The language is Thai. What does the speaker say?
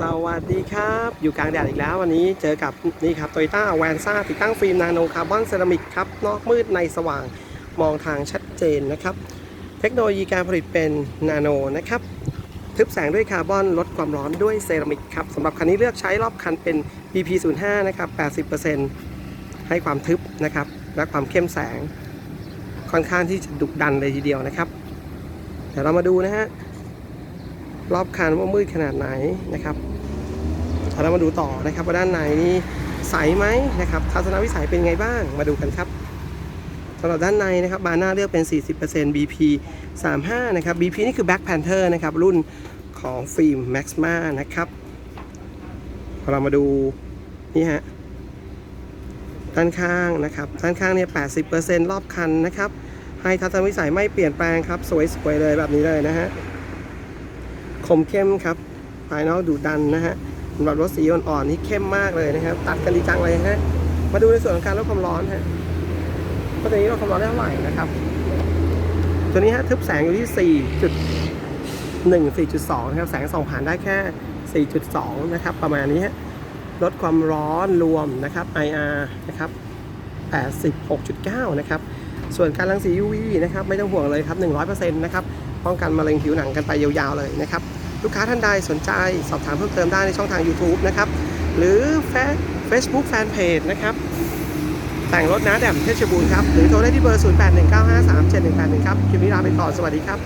สวัสดีครับ อยู่กลางแดดอีกแล้ววันนี้เจอกับนี่ครับโตโยต้าแวนซ่าติดตั้งฟิล์มนาโนคาร์บอนเซรามิกครับ นอกมืดในสว่างมองทางชัดเจนนะครับ เทคโนโลยีการผลิตเป็นนาโนนะครับ ทึบแสงด้วยคาร์บอนลดความร้อนด้วยเซรามิกครับสำหรับคันนี้เลือกใช้รอบคันเป็น BP05 นะครับ 80%ให้ความทึบนะครับ และความเข้มแสงค่อนข้างที่จะดุดันเลยทีเดียวนะครับเดี๋ยวเรามาดูนะฮะ รอบคันว่ามืดขนาดไหนนะครับเรามาดูต่อนะครับว่าด้านในนี่ใสไหมนะครับทัศนวิสัยเป็นไงบ้างมาดูกันครับสำหรับด้านในนะครับบานหน้าเลือกเป็น 40% BP 35 นะครับ BP นี่คือ Black Panther นะครับรุ่นของฟิล์ม Maxma นะครับเรามาดูนี่ฮะด้านข้างนะครับด้านข้างเนี่ย 80%รอบคันนะครับให้ทัศนวิสัยไม่เปลี่ยนแปลงครับ สวยๆเลยแบบนี้เลยนะฮะ คมเข้มครับ ภายนอกดูดันนะฮะสำหรับรถสีอ่อนๆนี่เข้มมากเลยนะครับ ตัดกันดีจังเลยฮะ มาดูในส่วนของการลดความร้อนฮะว่าตัวนี้ลดความร้อนได้เท่าไหร่นะครับ ตัวนี้ฮะทึบแสงอยู่ที่ 4.1 4.2 นะครับ แสงส่องผ่านได้แค่ 4.2 นะครับ ประมาณนี้ฮะ ลดความร้อนรวมนะครับ IR นะครับ86.9 นะครับ ส่วนการรังสี UV นะครับ ไม่ต้องห่วงเลยครับ 100%นะครับ ป้องกันมะเร็งผิวหนังกันไปยาวๆเลยนะครับ ลูกค้าท่านใดสนใจสอบถามเพิ่มเติมได้ในช่องทาง YouTube นะครับ หรือเฟซบุ๊กแฟนเพจนะครับแต่งรถน้าแดมเพชรบูรณ์ครับ หรือโทรได้ที่เบอร์ 0819537181 ครับ คลิปนี้ลาไปก่อน สวัสดีครับ